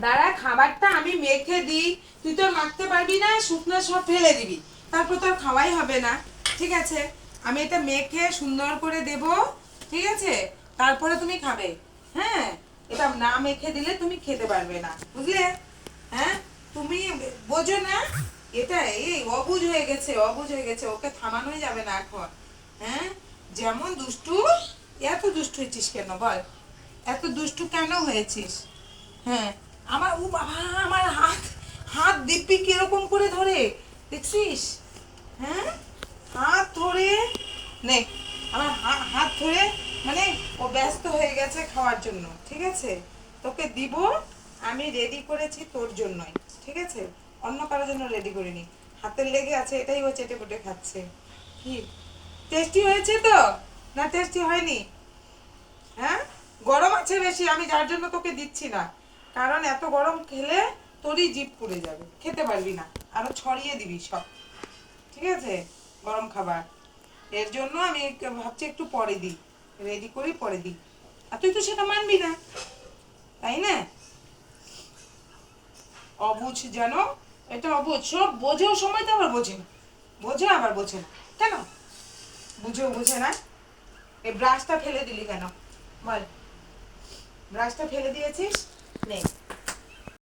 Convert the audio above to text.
দাঁড়া, খাবারটা আমি মেখে দিই। তুই তো মাখতে পারবি না, শুকনো সব ফেলে দিবি। তারপর তো আর খাওয়াই হবে না। ঠিক আছে? আমি এটা মেখে সুন্দর করে দেব। ঠিক আছে? তারপরে তুমি খাবে। হ্যাঁ? এটা না মেখে দিলে তুমি খেতে পারবে না। বুঝলে? হ্যাঁ? তুমি বোঝো না? এটা এই অবুঝ হয়ে গেছে অবুঝ হয়ে গেছে। ওকে থামানোই যাবে না এখন। হ্যাঁ? যেমন দুষ্টু, এত দুষ্টু হয়েছিস কেন বল? এত দুষ্টু কেন হয়েছিস? হ্যাঁ? আমার ও বাবা, আমার হাত হাত দিব্যি কীরকম করে ধরে? দেখছিস? হ্যাঁ? হাত ধরে, নে, আমার হাত ধরে মানে ও ব্যস্ত হয়ে গেছে খাওয়ার জন্য, ঠিক আছে? তোকে দিব, আমি রেডি করেছি তোর জন্যই, ঠিক আছে? অন্য কারোর জন্য রেডি করিনি। হাতের লেগে আছে, এটাই ও চেটে পুটে খাচ্ছে। কি? টেস্টি হয়েছে তো? না টেস্টি হয়নি? হ্যাঁ? গরম আছে বেশি, আমি যার জন্য তোকে দিচ্ছি না। কারণ এত গরম খেলে তোরই জিভ পুড়ে যাবে। খেতে পারবি না। আরও ছড়িয়ে দিবি সব। ঠিক আছে? গরম খাবার। এর জন্য আমি ভাবছি একটু পরে দিই। রেডি করি, পরে দিই। আর তুই তো সেটা মানবি না। তাই না? অবুঝ যেন, এটা অবুঝ। সব বোঝেও সময় তো আবার বোঝে না। বোঝে আবার বোঝে না। কেন? বুঝেও বোঝে না। এই ব্রাশটা ফেলে দিলি কেন? বল। ব্রাশটা ফেলে দিয়েছিস? নে